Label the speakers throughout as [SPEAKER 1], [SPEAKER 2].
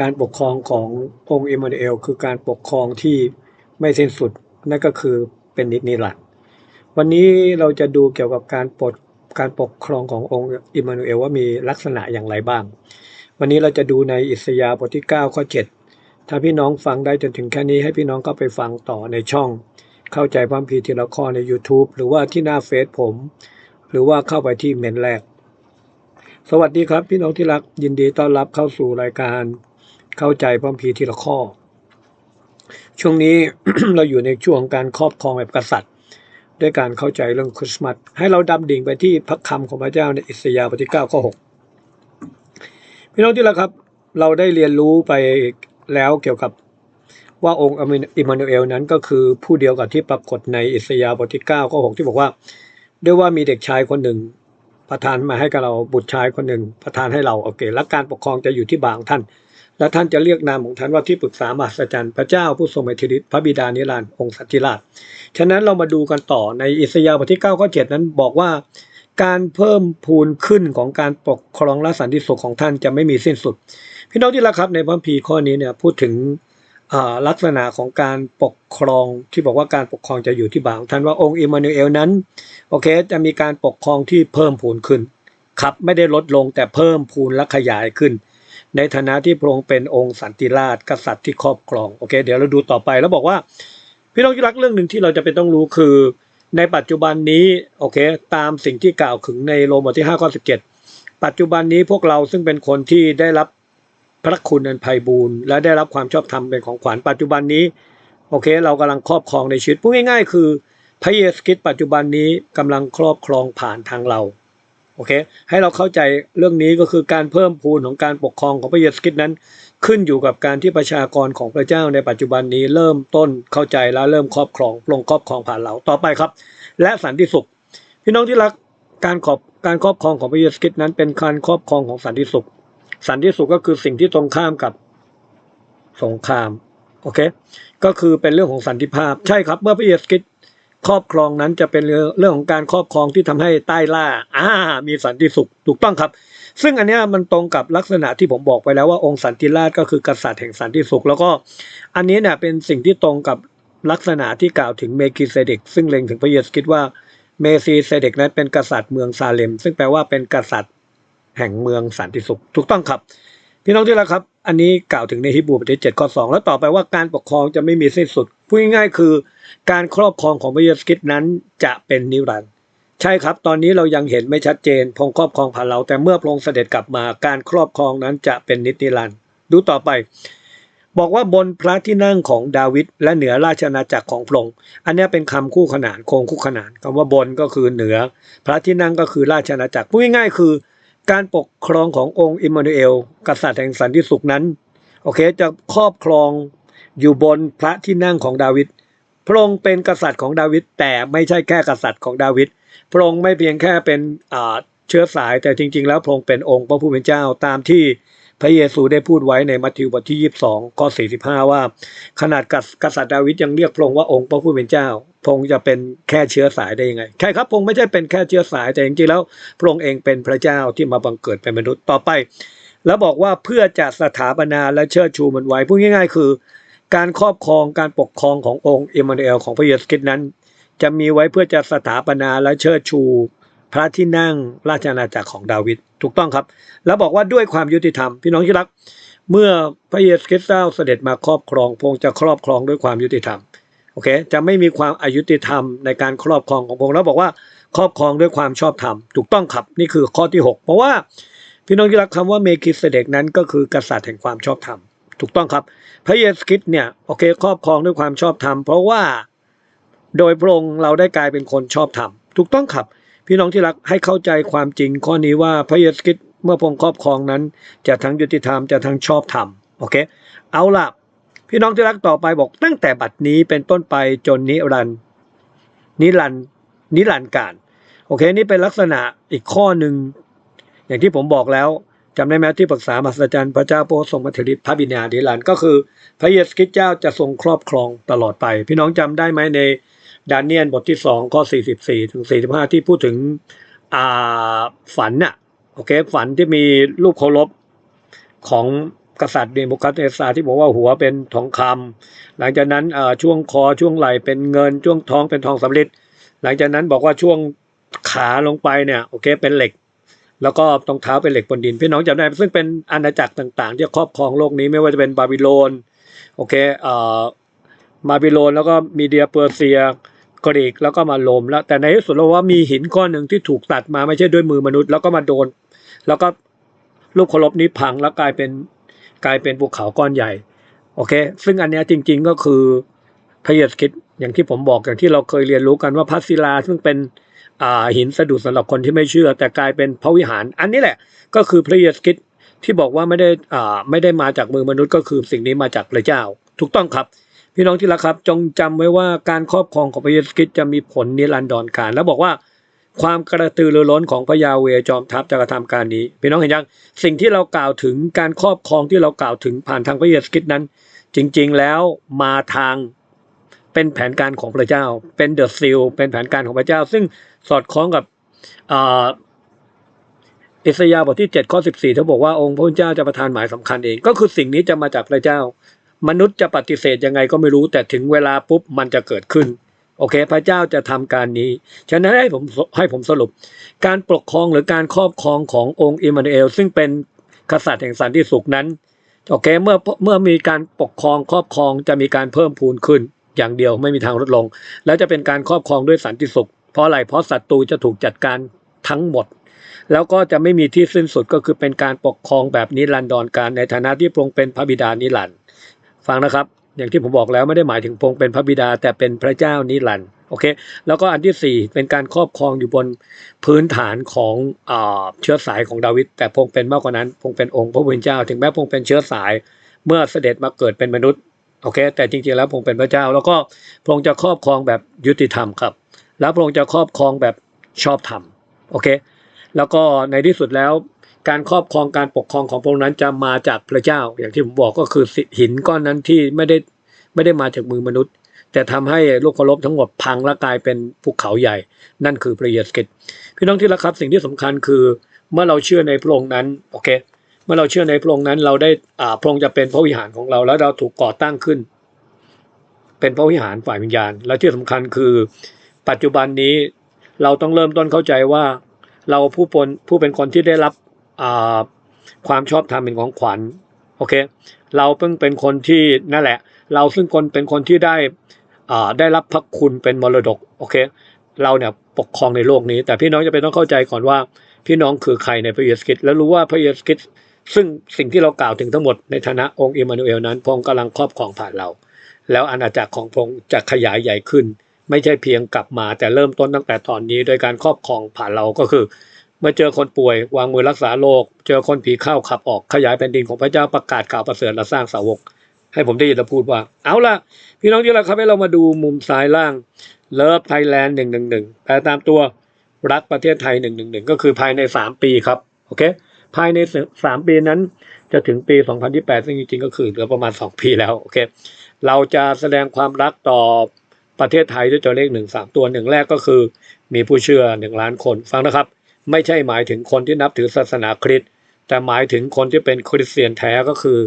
[SPEAKER 1] การปกครองขององค์อิมมานูเอลคือการปกครองที่ไม่สิ้นสุด นั่นก็คือเป็นนิจนิรันดร์วันนี้เราจะดูเกี่ยวกับการปกการปกครองขององค์อิมมานูเอลว่ามีลักษณะอย่างไรบ้าง วันนี้เราจะดูในอิสยาห์บทที่ 9 ข้อ 7 ถ้าพี่น้องฟังได้จนถึงแค่นี้ให้พี่น้องก็ไปฟังต่อในช่อง เข้าใจพระคัมภีร์ทีละข้อใน YouTube หรือว่าที่หน้าเฟซผม หรือว่าเข้าไปที่เมนแรก สวัสดีครับ พี่น้องที่รักยินดีต้อนรับเข้าสู่รายการ เข้าใจพระคัมภีร์ทีละข้อ ช่วงนี้เราอยู่ในช่วงของการครอบครองแบบกษัตริย์ ด้วยการเข้าใจเรื่องคริสต์มาสให้เราดำดิ่งไปที่พระคำของพระเจ้าในอิสยาห์บทที่9ข้อ6พี่น้องที่รักครับ เราได้เรียนรู้ไปแล้วเกี่ยวกับว่าองค์อิมมานูเอลนั้นก็คือผู้เดียวกับที่ปรากฏในอิสยาห์บทที่9ข้อ6ที่บอกว่า ด้วยว่ามีเด็กชายคนหนึ่ง ประทานมาให้กับเราบุตรชายคนหนึ่ง ประทานให้เราโอเค และการปกครองจะอยู่ที่บางท่าน และท่านจะเรียกนามของท่านว่าที่ปรึกษามหัศจรรย์พระเจ้าผู้ทรงอิทธิฤทธิ์พระบิดานิรันดร์องค์สัจจิราช ฉะนั้นเรามาดูกันต่อในอิสยาห์บทที่9ข้อ7นั้นบอกว่า การเพิ่มพูนขึ้นของการปกครองและสันติสุขของท่านจะไม่มีสิ้นสุด พี่น้องที่รักครับในพระคัมภีข้อนี้เนี่ยพูดถึงลักษณะของการปกครองที่บอกว่าการปกครองจะอยู่ที่บ่าของท่านว่าองค์อิมมานูเอลนั้นโอเคจะมีการปกครองที่เพิ่มพูนขึ้นครับไม่ได้ลดลงแต่เพิ่มพูนและขยายขึ้น ในฐานะที่พระองค์เป็นองค์สันติราชกษัตริย์ที่ครอบครองโอเค เดี๋ยวเราดูต่อไปแล้วบอกว่า พี่น้องที่รักเรื่องหนึ่งที่เราจะเป็นต้องรู้คือ ในปัจจุบันนี้โอเค ตามสิ่งที่กล่าวถึงในโรมบทที่5ข้อ17 ปัจจุบันนี้พวกเราซึ่งเป็นคนที่ได้รับพระคุณอันไพบูรณ์และได้รับความชอบธรรมเป็นของขวัญปัจจุบันนี้โอเค เรากำลังครอบครองในชีวิตพูดง่าย ๆ คือพระเยซูคริสต์ปัจจุบันนี้กำลังครอบครองผ่านทางเรา โอเค ให้เราเข้าใจเรื่องนี้ก็คือการเพิ่มพูนของการปกครองของพระเยซูคริสต์นั้น ขึ้นอยู่กับการที่ประชากรของพระเจ้าในปัจจุบันนี้เริ่มต้นเข้าใจแล้วเริ่มครอบครองลงครอบครองผ่านเราต่อไปครับ และสันติสุข พี่น้องที่รักการขอบการครอบครองของพระเยซูคริสต์นั้นเป็นการครอบครองของสันติสุข สันติสุขก็คือสิ่งที่ตรงข้ามกับสงครามโอเค ก็คือเป็นเรื่องของสันติภาพ ใช่ครับ เมื่อพระเยซูคริสต์ ครอบครองนั้นจะเป็นเรื่องของการครอบครองที่ทำให้ใต้ล่าอ่ามีสันติสุขถูกต้องครับ ซึ่งอันนี้มันตรงกับลักษณะที่ผมบอกไปแล้วว่าองค์สันติราชก็คือกษัตริย์แห่งสันติสุข แล้วก็อันนี้เนี่ยเป็นสิ่งที่ตรงกับลักษณะที่กล่าวถึงเมกิเซเดกซึ่งเล็งถึงพระเยซูคริสต์ว่าเมซีเซเดกนั้นเป็นกษัตริย์เมืองซาเลม ซึ่งแปลว่าเป็นกษัตริย์แห่งเมืองสันติสุข ถูกต้องครับพี่น้องที่รักครับ อันนี้กล่าวถึงในฮิบูบทที่7ข้อ2แล้วต่อไปว่าการปกครองจะไม่มีสิ้นสุด พูดง่ายๆคือ การครอบครองของพระเยซูคริสต์นั้นจะเป็นนิรันดร์ใช่ครับ ตอนนี้เรายังเห็นไม่ชัดเจนพงครอบครองผ่านเรา แต่เมื่อพระองค์เสด็จกลับมาการครอบครองนั้นจะเป็นนิตรันดร์ดูต่อไป บอกว่าบนพระที่นั่งของดาวิดและเหนือราชอาณาจักรของพระองค์อันนี้เป็นคำคู่ขนานโครงคู่ขนานคำว่าบนก็คือเหนือ พระที่นั่งก็คือราชอาณาจักรพูดง่ายๆคือ การปกครองขององค์อิมมานูเอล กษัตริย์แห่งสันติสุขนั้นโอเคจะครอบครอง อยู่บนพระที่นั่งของดาวิดพระองค์เป็นกษัตริย์ของดาวิดแต่ไม่ใช่แค่กษัตริย์ของดาวิดพระองค์ไม่เพียงแค่เป็นเชื้อสายแต่จริง ๆ แล้วพระองค์เป็นองค์พระผู้เป็นเจ้าตามที่พระเยซูได้พูดไว้ในมัทธิวบทที่ 22ข้อ45 ว่า ขนาดกษัตริย์ดาวิดยังเรียกพระองค์ว่าองค์พระผู้เป็นเจ้าพระองค์จะเป็นแค่เชื้อสายได้ยังไงใช่ครับพระองค์ไม่ใช่เป็นแค่เชื้อสายแต่จริงๆแล้วพระองค์เองเป็นพระเจ้าที่มาบังเกิดเป็นมนุษย์ต่อไป แล้วบอกว่าเพื่อจะสถาปนาและเชิดชูมันไว้พูดง่าย ๆ คือ การครอบครองการปกครองขององค์เอมานูเอลของพระเยซูคริสต์นั้น จะมีไว้เพื่อจะสถาปนาและเชิดชู พระที่นั่งราชอาณาจักรของดาวิดถูกต้องครับ แล้วบอกว่าด้วยความยุติธรรมพี่น้องที่รัก เมื่อพระเยซูคริสต์เสด็จมาครอบครองพระองค์จะครอบครองด้วยความยุติธรรมโอเคจะไม่มีความอายุติธรรมในการครอบครองของพระองค์แล้วบอกว่าครอบครองด้วยความชอบธรรมถูกต้องครับนี่คือข้อที่ 6 เพราะว่าพี่น้องที่รักคำว่าเมคิเสเดกนั้นก็คือกษัตริย์แห่งความชอบธรรม ถูกต้องครับ พระเยซูคริสต์เนี่ยโอเคครอบครองด้วยความชอบธรรมเพราะว่าโดยพระองค์เราได้กลายเป็นคนชอบธรรมถูกต้องครับ พี่น้องที่รักให้เข้าใจความจริงข้อนี้ว่าพระเยซูคริสต์เมื่อพระองค์ครอบครองนั้น จะทั้งยุติธรรมจะทั้งชอบธรรมโอเค เอาล่ะ พี่น้องที่รักต่อไปบอก ตั้งแต่บัดนี้เป็นต้นไปจนนิรันด์นิรันด์นิรันด์การโอเค นี่เป็นลักษณะอีกข้อหนึ่งอย่างที่ผมบอกแล้ว จำได้ไหมที่ปรึกษามหัศจรรย์พระเจ้าโปทรงมัทธิฤทธิ์พระบิดาดิลันก็คือ พระเยซูคริสต์เจ้าจะทรงครอบครองตลอดไป พี่น้องจำได้ไหมในดาเนียนบทที่2ข้อ44ถึง45ที่พูดถึงฝันน่ะโอเคฝันที่มีรูปเคารพของกษัตริย์เนบุคัดเนซาที่บอกว่าหัวเป็นทองคำหลังจากนั้นช่วงคอช่วงไหล่เป็นเงินช่วงท้องเป็นทองสำริดหลังจากนั้นบอกว่าช่วงขาลงไปเนี่ยโอเคเป็นเหล็ก แล้วก็ตรงเท้าเป็นเหล็กบนดิน พี่น้องจำได้ซึ่งเป็นอาณาจักรต่างๆ ที่ครอบครองโลกนี้ไม่ว่าจะเป็นบาบิโลนโอเคเอ่อบาบิโลนแล้วก็มีเดียเปอร์เซียกรีกแล้วก็มาโรมแล้ว แต่ในที่สุดเราว่ามีหินก้อนหนึ่งที่ถูกตัดมาไม่ใช่ด้วยมือมนุษย์ แล้วก็มาโดน แล้วก็รูปเคารพนี้พังแล้วกลายเป็นกลายเป็นภูเขาก้อนใหญ่โอเค ซึ่งอันนี้จริง ๆก็คือพระเยซูคริสต์อย่างที่ผมบอกอย่างที่เราเคยเรียนรู้กันว่าพระศิลาซึ่งเป็น หินสะดุดสำหรับคนที่ไม่เชื่อ แต่กลายเป็นพระวิหาร อันนี้แหละ ก็คือพระเยซูคริสต์ที่บอกว่าไม่ได้อ่าไม่ได้มาจากมือมนุษย์ก็คือสิ่งนี้มาจากพระเจ้า ถูกต้องครับ พี่น้องที่รักครับ จงจำไว้ว่าการครอบครองของพระเยซูคริสต์จะมีผลนิรันดรการ แล้วบอกว่าความกระตือรือร้นของพระยาเวห์จอมทัพจะกระทำการนี้พี่น้องเห็นยังสิ่งที่เรากล่าวถึงการครอบครองที่เรากล่าวถึงผ่านทางพระเยซูคริสต์นั้น จริงๆแล้วมาทางเป็นแผนการของพระเจ้า เป็นเดอะซิลเป็นแผนการของพระเจ้า ซึ่ง สอดคล้องกับอิสยาบทที่7ข้อ14เขาบอกว่าองค์พระเจ้าจะประทานหมายสำคัญเอง ก็คือสิ่งนี้จะมาจากพระเจ้า มนุษย์จะปฏิเสธยังไงก็ไม่รู้ แต่ถึงเวลาปุ๊บมันจะเกิดขึ้น โอเค พระเจ้าจะทำการนี้ ฉะนั้นให้ผมให้ผมสรุป การปกครองหรือการครอบครองขององค์อิมมานูเอล ซึ่งเป็นกษัตริย์แห่งสันติสุขนั้นโอเคเมื่อเมื่อมีการปกครองครอบครองจะมีการเพิ่มพูนขึ้น อย่างเดียวไม่มีทางลดลง แล้วจะเป็นการครอบครองด้วยสันติสุข เพราะอะไรเพราะศัตรูจะถูกจัดการทั้งหมด แล้วก็จะไม่มีที่สิ้นสุดก็คือเป็นการปกครองแบบนิรันดรการในฐานะที่พระองค์เป็นพระบิดานิรันดร์ฟังนะครับ อย่างที่ผมบอกแล้วไม่ได้หมายถึงพระองค์เป็นพระบิดาแต่เป็นพระเจ้านิรันดร์โอเคแล้วก็อันที่สี่เป็นการครอบครองอยู่บนพื้นฐานของอเชื้อสายของดาวิดแต่พงเป็นมากกว่านั้นพงเป็นองค์พระผู้เป็นเจ้า ถึงแม้พงเป็นเชื้อสายเมื่อเสด็จมาเกิดเป็นมนุษย์โอเคแต่จริงๆแล้วพงเป็นพระเจ้า แล้วก็พงจะครอบครองแบบยุติธรรมครับ แล้วพระองค์จะครอบครองแบบชอบธรรมโอเค แล้วก็ในที่สุดแล้ว การครอบครองการปกครองของพระองค์นั้นจะมาจากพระเจ้า อย่างที่ผมบอกก็คือหินก้อนนั้นที่ไม่ได้ไม่ได้มาจากมือมนุษย์ แต่ทำให้ลูกเคารพทั้งหมดพังและกลายเป็นภูเขาใหญ่ นั่นคือพระเยซูคริสต์พี่น้องที่รักครับสิ่งที่สำคัญคือเมื่อเราเชื่อในพระองค์นั้นโอเคเมื่อเราเชื่อในพระองค์นั้นเราได้อ่าพระองค์จะเป็นพระวิหารของเราแล้วเราถูกก่อตั้งขึ้น เป็นพระวิหารฝ่ายวิญญาณ และที่สำคัญคือ ปัจจุบันนี้เราต้องเริ่มต้นเข้าใจว่า เราผู้ปนผู้เป็นคนที่ได้รับความชอบธรรมเป็นของขวัญโอเค เราเพิ่งเป็นคนที่นั่นแหละ เราซึ่งคนเป็นคนที่ได้ได้รับพระคุณเป็นมรดกโอเค เราเนี่ยปกครองในโลกนี้ แต่พี่น้องจะเป็นต้องเข้าใจก่อนว่า พี่น้องคือใครในพระเยซูคริสต์และรู้ว่าพระเยซูคริสต์ซึ่งสิ่งที่เรากล่าวถึงทั้งหมดในฐานะองค์อิมมานูเอลนั้นพระองค์กำลังครอบครองผ่านเรา แล้วอาณาจักรของพระองค์จะขยายใหญ่ขึ้น ไม่ใช่เพียงกลับมา แต่เริ่มต้นตั้งแต่ตอนนี้ โดยการครอบครองผ่านเราก็คือ เมื่อเจอคนป่วย วางมือรักษาโรคเจอคนผีเข้าขับออกขยายแผ่นดินของพระเจ้าประกาศข่าวประเสริฐและสร้างสาวก ให้ผมได้ยินและพูดว่า เอาล่ะ พี่น้องที่รักครับให้เรามาดูมุมซ้ายล่างเลิฟไทยแลนด์หนึ่งหนึ่งหนึ่งแปลตามตัวรักประเทศไทยหนึ่งหนึ่งหนึ่งก็คือภายในสามปีครับโอเคภายในสามปีนั้นจะถึงปี 2028 ซึ่งจริงๆ ก็คือเหลือประมาณ 2 ปีแล้ว โอเค เราจะแสดงความรักต่อ ประเทศไทยด้วยตัวเลขหนึ่งสามตัวหนึ่งแรกก็คือ มีผู้เชื่อหนึ่งล้านคนฟังนะครับ ไม่ใช่หมายถึงคนที่นับถือศาสนาคริสต์แต่หมายถึงคนที่เป็นคริสเตียนแท้ก็คือ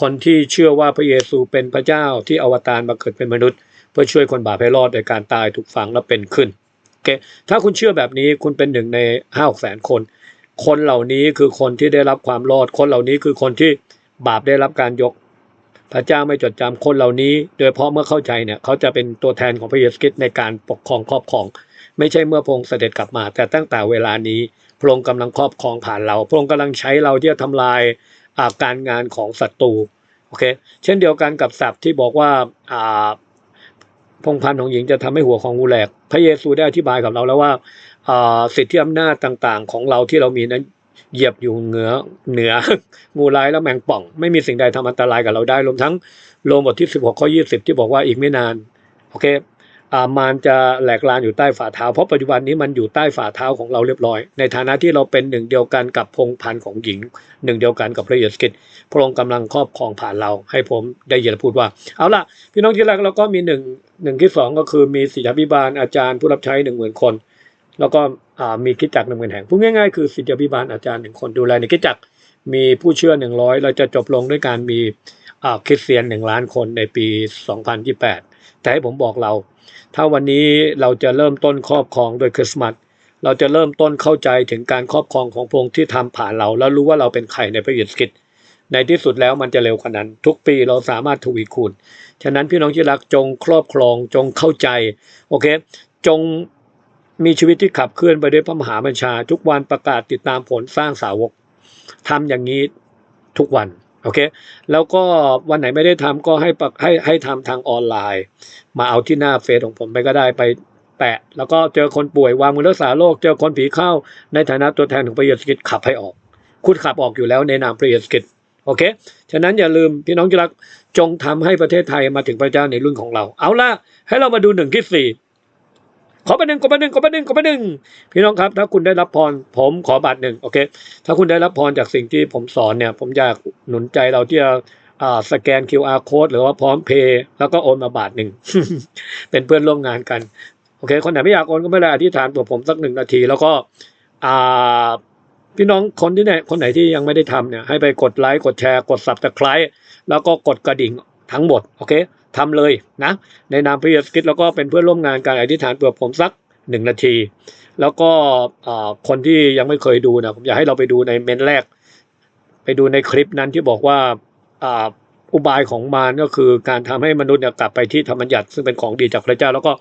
[SPEAKER 1] คนที่เชื่อว่าพระเยซูเป็นพระเจ้าที่อวตารมาเกิดเป็นมนุษย์ เพื่อช่วยคนบาปให้รอดโดยการตายถูกฝังและเป็นขึ้นโอเคถ้าคุณเชื่อแบบนี้คุณเป็นหนึ่งในห้าหกแสนคน คนเหล่านี้คือคนที่ได้รับความรอด คนเหล่านี้คือคนที่บาปได้รับการยก พระเจ้าไม่จดจำคนเหล่านี้ โดยเฉพาะเมื่อเข้าใจเนี่ยเขาจะเป็นตัวแทนของพระเยซูคริสต์ในการปกครองครอบครอง ไม่ใช่เมื่อพระองค์เสด็จกลับมา แต่ตั้งแต่เวลานี้พระองค์กำลังครอบครองผ่านเราพระองค์กำลังใช้เราที่จะทำลายอาการงานของศัตรูโอเคเช่นเดียวกันกับศัพท์ที่บอกว่าอ่าพงพันธ์ของหญิงจะทำให้หัวของงูแหลก พระเยซูได้อธิบายกับเราแล้วว่าอ่าสิทธิอำนาจต่างๆ ของเราที่เรามีนั้น เหยียบอยู่เหนือเหนือ งูร้ายและแมงป่อง ไม่มีสิ่งใดทำอันตรายกับเราได้รวมทั้งโลมบทที่ 16 ข้อ 20 ที่บอกว่าอีกไม่นาน โอเคอามารจะแหลกลานอยู่ใต้ฝ่าเท้า เพราะปัจจุบันนี้มันอยู่ใต้ฝ่าเท้าของเราเรียบร้อย ในฐานะที่เราเป็นหนึ่งเดียวกันกับพงพันธ์ของหญิง หนึ่งเดียวกันกับพระเยซูคริสต์พระองค์กำลังครอบครองผ่านเรา ให้ผมได้ยินพูดว่า เอาล่ะ พี่น้องที่รักเราก็มีหนึ่งหนึ่งที่สองก็คือมีศิษยาภิบาลอาจารย์ผู้รับใช้หนึ่งหมื่นคน แล้วก็มีคิดจักรหนึ่งหมื่นแห่งพูดง่ายๆคือศิษยาภิบาลอาจารย์หนึ่งคนดูแลในคิดจักรมีผู้เชื่อหนึ่งร้อยเราจะจบลงด้วยการมีคริสเตียนหนึ่งล้านคนในปี 2028 แต่ให้ผมบอกเรา ถ้าวันนี้เราจะเริ่มต้นครอบครองโดยคริสต์มาสเราจะเริ่มต้นเข้าใจถึงการครอบครองของพระองค์ที่ทำผ่านเรา แล้วรู้ว่าเราเป็นใครในพระเยซูคริสต์ในที่สุดแล้วมันจะเร็วกว่านั้น ทุกปีเราสามารถทวีคูณ ฉะนั้นพี่น้องที่รักจงครอบครองจงเข้าใจโอเค จง มีชีวิตที่ขับเคลื่อนไปด้วยพระมหาบัญชา ทุกวันประกาศติดตามผลสร้างสาวกทำอย่างนี้ทุกวันโอเคแล้วก็วันไหนไม่ได้ทำก็ให้ประให้ให้ทำทางออนไลน์ มาเอาที่หน้าเฟซของผมไปก็ได้ไปแปะ แล้วก็เจอคนป่วยวางมือรักษาโรคเจอคนผีเข้า ในฐานะตัวแทนของพระเยซูคริสต์ขับให้ออก คุณขับออกอยู่แล้วในนามพระเยซูคริสต์โอเค ฉะนั้นอย่าลืมพี่น้องที่รักจงทำให้ประเทศไทยมาถึงพระเจ้าในรุ่นของเรา เอาล่ะ ให้เรามาดูหนึ่งที่สี่ ขอปรหนึ่งขอปรหนึ่งขอปรหนึ่งขอปรหนึ่งพี่น้องครับ ถ้าคุณได้รับพรผมขอบาทหนึ่งโอเคถ้าคุณได้รับพรจากสิ่งที่ผมสอนเนี่ย ผมอยากหนุนใจเราที่จะอ่าสแกน QR code หรือว่าพร้อมเพย์แล้วก็โอนมาบาทหนึ่งเป็นเพื่อนร่วมงานกันโอเค คนไหนไม่อยากโอนก็ไม่ได้อธิษฐานตัวผมสักหนึ่งนาที แล้วก็อ่าพี่น้องคนที่ไหนคนไหนที่ยังไม่ได้ทำเนี่ยให้ไปกดไลค์กดแชร์กด subscribe แล้วก็กดกระดิ่งทั้งหมดโอเค ทำเลยนะในนามพระเยซูคริสต์แล้วก็เป็นเพื่อนร่วมงานการอธิษฐานเผื่อผมสักหนึ่งนาที แล้วก็คนที่ยังไม่เคยดูนะผมอยากให้เราไปดูในเมนแรก ไปดูในคลิปนั้นที่บอกว่าอุบายของมารก็คือการทำให้มนุษย์กลับไปที่ธรรมบัญญัติซึ่งเป็นของดีจากพระเจ้าแล้วก็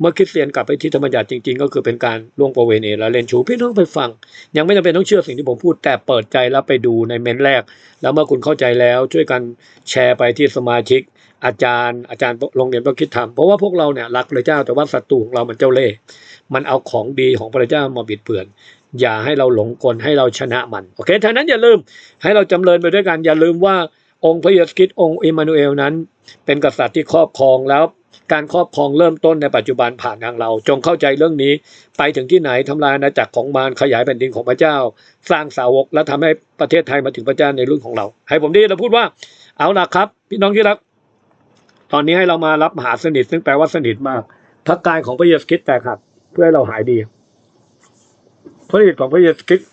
[SPEAKER 1] เมื่อคริสเตียนกลับไปที่ธรรมญญัติจริง ๆ ก็คือเป็นการล่วงประเวณีและเล่นชูพี่น้องไปฟัง ยังไม่จำเป็นต้องเชื่อสิ่งที่ผมพูดแต่เปิดใจแล้วไปดูในเมนแรก แล้วเมื่อคุณเข้าใจแล้วช่วยกันแชร์ไปที่สมาชิก อาจารย์อาจารย์โรงเรียนพระคิดธรรมเพราะว่าพวกเราเนี่ยรักพระเจ้าแต่ว่าศัตรูของเรามันเจ้าเล่ห์มันเอาของดีของพระเจ้ามาบิดเบือน อย่าให้เราหลงกลให้เราชนะมันโอเคฉะนั้นอย่าลืมให้เราจำเริญไปด้วยกันอย่าลืมว่าองค์พระเยซูคริสต์องค์อิมมานูเอลนั้น เป็นกษัตริย์ที่ครอบครองแล้ว การครอบครองเริ่มต้นในปัจจุบันผ่านทางเรา จงเข้าใจเรื่องนี้ ไปถึงที่ไหนทำลายอาณาจักรของมารขยายแผ่นดินของพระเจ้า สร้างสาวกและทำให้ประเทศไทยมาถึงพระเจ้าในรุ่นของเรา ให้ผมดีเราพูดว่าเอาล่ะครับ พี่น้องที่รัก ตอนนี้ให้เรามารับมหาสนิท ซึ่งแปลว่าสนิทมากพระกายของพระเยซูคริสต์แตกหักเพื่อให้เราหายดีพระฤทธิ์ของพระเยซูคริสต์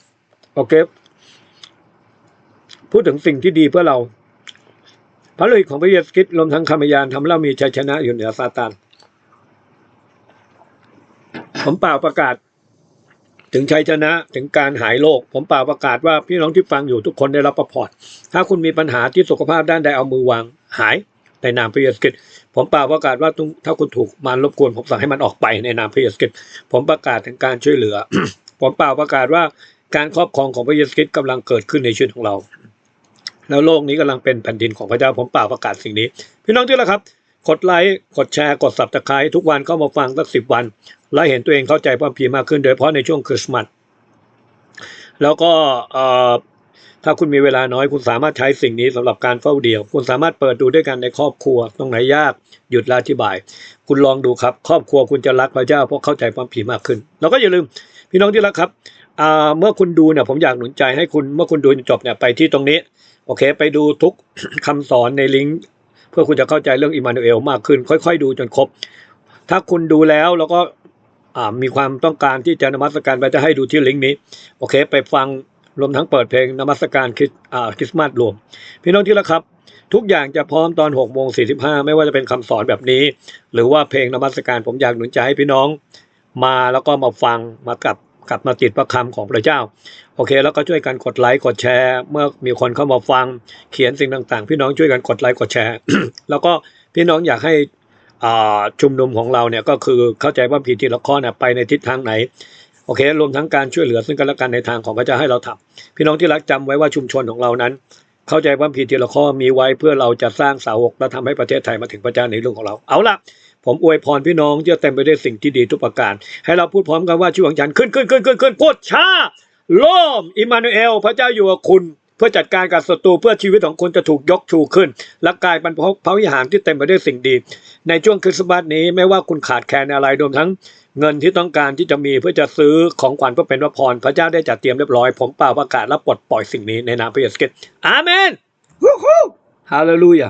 [SPEAKER 1] โอเคพูดถึงสิ่งที่ดีเพื่อเรา พระฤทธิ์ของพระเยซูคริสต์รวมทั้งคำยานทำเรามีชัยชนะอยู่เหนือซาตานผมเปล่าประกาศ ถึงชัยชนะถึงการหายโรคผมเปล่าประกาศว่าพี่น้องที่ฟังอยู่ทุกคนได้รับประพอร์ตถ้าคุณมีปัญหาที่สุขภาพด้านใดเอามือวางหายในนามพระเยซูคริสต์ผมเปล่าประกาศว่าถ้าคุณถูกมารรบกวนผมสั่งให้มันออกไปในนามพระเยซูคริสต์ผมประกาศถึงการช่วยเหลือ ผมเปล่าประกาศว่าการครอบครองของพระเยซูคริสต์กำลังเกิดขึ้นในชีวิตของเรา แล้วโลกนี้กำลังเป็นแผ่นดินของพระเจ้าผมเปล่าประกาศสิ่งนี้ พี่น้องที่ละครับกดไลค์กดแชร์กดสับตะไคร้ทุกวันเข้ามาฟังสักสิบวัน แล้วเห็นตัวเองเข้าใจพระคัมภีมากขึ้นโดยเฉพาะในช่วงคริสต์มาสแล้วก็ถ้าคุณมีเวลาน้อยคุณสามารถใช้สิ่งนี้สำหรับการเฝ้าเดี่ยว คุณสามารถเปิดดูด้วยกันในครอบครัวตรงไหนยากหยุดละอธิบาย คุณลองดูครับ ครอบครัวคุณจะรักพระเจ้าเพราะเข้าใจพระคัมภีมากขึ้น แล้วก็อย่าลืมพี่น้องที่รักครับ เมื่อคุณดูเนี่ยผมอยากหนุนใจให้คุณเมื่อคุณดูจนจบเนี่ยไปที่ตรงนี้ โอเค ไปดูทุกคำสอนในลิงก์เพื่อคุณจะเข้าใจเรื่องอิมานูเอลมากขึ้น ค่อยๆ ดูจนครบ ถ้าคุณดูแล้วแล้วก็มีความต้องการที่จะนมัสการไปจะให้ดูที่ลิงก์นี้ โอเค ไปฟังรวมทั้งเปิดเพลงนมัสการคริสคริสต์มาสรวม พี่น้องที่รักครับ ทุกอย่างจะพร้อมตอน6โมง45ไม่ว่าจะเป็นคำสอนแบบนี้ หรือว่าเพลงนมัสการผมอยากหนุนใจให้พี่น้องมาแล้วก็มาฟังมากับ กลับมาติดพระคำของพระเจ้า โอเค แล้วก็ช่วยกันกดไลค์กดแชร์ เมื่อมีคนเข้ามาฟังเขียนสิ่งต่าง ๆ พี่น้องช่วยกันกดไลค์กดแชร์ แล้วก็พี่น้องอยากให้อ่าชุมนุมของเราเนี่ยก็คือเข้าใจว่าพีทีละข้อเนี่ยไปในทิศทางไหนโอเครวมทั้งการช่วยเหลือซึ่งกันและกันในทางของพระเจ้าให้เราทำพี่น้องที่รักจำไว้ว่าชุมชนของเรานั้น เข้าใจว่าพีทีละข้อมีไว้เพื่อเราจะสร้างสาวกและทำให้ประเทศไทยมาถึงพระเจ้าในเรื่องของเรา เอาละ ผมอวยพรพี่น้องที่เต็มไปด้วยสิ่งที่ดีทุกประการ ให้เราพูดพร้อมกันว่าชื่อของฉันขึ้นขึ้นขึ้นขึ้นขึ้นพูดช้าโล่มอิมมานูเอล พระเจ้าอยู่กับคุณ เพื่อจัดการกับศัตรูเพื่อชีวิตของคุณจะถูกยกชูขึ้น และกลายเป็นพระวิหารที่เต็มไปด้วยสิ่งดี ในช่วงคริสต์มาสนี้ไม่ว่าคุณขาดแคลนอะไรรวมทั้งเงินที่ต้องการที่จะมีเพื่อจะซื้อของขวัญเพื่อเป็นพระพรพระเจ้าได้จัดเตรียมเรียบร้อย ผมเป่าประกาศและปลดปล่อยสิ่งนี้ในนามพระเยซูคริสต์อาเมนฮู้ฮู้ฮาเลลูยา